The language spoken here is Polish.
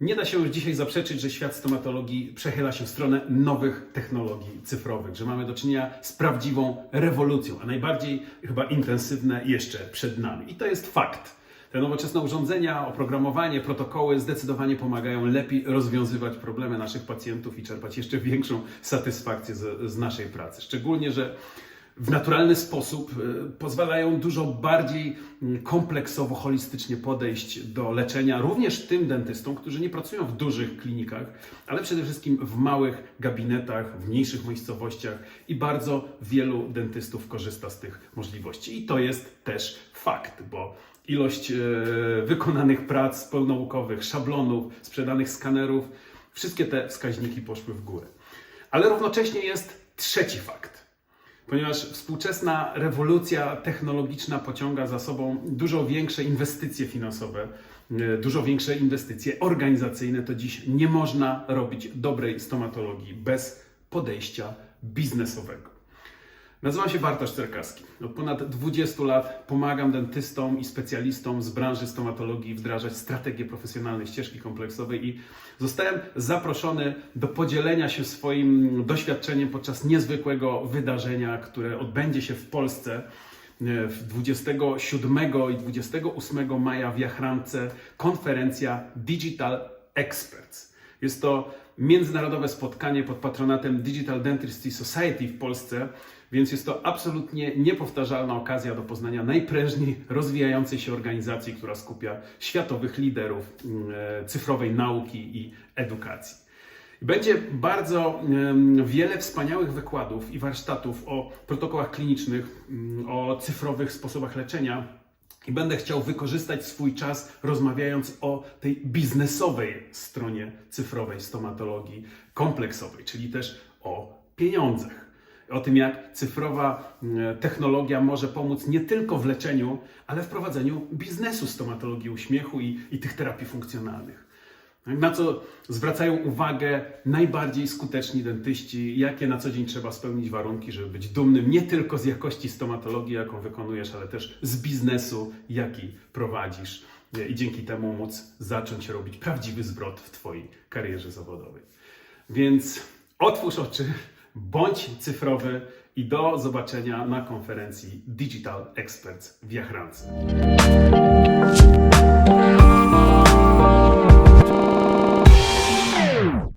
Nie da się już dzisiaj zaprzeczyć, że świat stomatologii przechyla się w stronę nowych technologii cyfrowych, że mamy do czynienia z prawdziwą rewolucją, a najbardziej chyba intensywne jeszcze przed nami. I to jest fakt. Te nowoczesne urządzenia, oprogramowanie, protokoły zdecydowanie pomagają lepiej rozwiązywać problemy naszych pacjentów i czerpać jeszcze większą satysfakcję z, z naszej pracy. Szczególnie, że w naturalny sposób y, pozwalają dużo bardziej mm, kompleksowo, holistycznie podejść do leczenia, również tym dentystom, którzy nie pracują w dużych klinikach, ale przede wszystkim w małych gabinetach, w mniejszych miejscowościach i bardzo wielu dentystów korzysta z tych możliwości. I to jest też fakt, bo ilość e, wykonanych prac pełnaukowych, szablonów, sprzedanych skanerów, wszystkie te wskaźniki poszły w górę. Ale równocześnie jest trzeci fakt ponieważ współczesna rewolucja technologiczna pociąga za sobą dużo większe inwestycje finansowe, e, dużo większe inwestycje organizacyjne, to dziś nie można robić dobrej stomatologii bez podejścia biznesowego. Nazywam się Bartosz Cerkaski. Od ponad 20 lat pomagam dentystom i specjalistom z branży stomatologii wdrażać strategię profesjonalnej ścieżki kompleksowej i zostałem zaproszony do podzielenia się swoim doświadczeniem podczas niezwykłego wydarzenia, które odbędzie się w Polsce e, w 27 i 28 maja w Jachrance konferencja Digital Experts. Jest to międzynarodowe spotkanie pod patronatem Digital Dentistry Society w Polsce, więc jest to absolutnie niepowtarzalna okazja do poznania najprężniej rozwijającej się organizacji, która skupia światowych liderów mm, e, cyfrowej nauki i edukacji. Będzie bardzo wiele wspaniałych wykładów i warsztatów o protokołach klinicznych, mm, o cyfrowych sposobach leczenia. I będę chciał wykorzystać swój czas rozmawiając o tej biznesowej stronie cyfrowej stomatologii kompleksowej, czyli też o pieniądzach. O tym, jak cyfrowa technologia może pomóc nie tylko w leczeniu, ale w prowadzeniu biznesu stomatologii uśmiechu i, i tych terapii funkcjonalnych. Na co zwracają uwagę najbardziej skuteczni dentyści, jakie na co dzień trzeba spełnić warunki, żeby być dumnym nie tylko z jakości stomatologii, jaką wykonujesz, ale też z biznesu, jaki prowadzisz i dzięki temu móc zacząć robić prawdziwy zwrot w Twojej karierze zawodowej. Więc otwórz oczy, bądź cyfrowy i do zobaczenia na konferencji Digital Experts w Jachrance.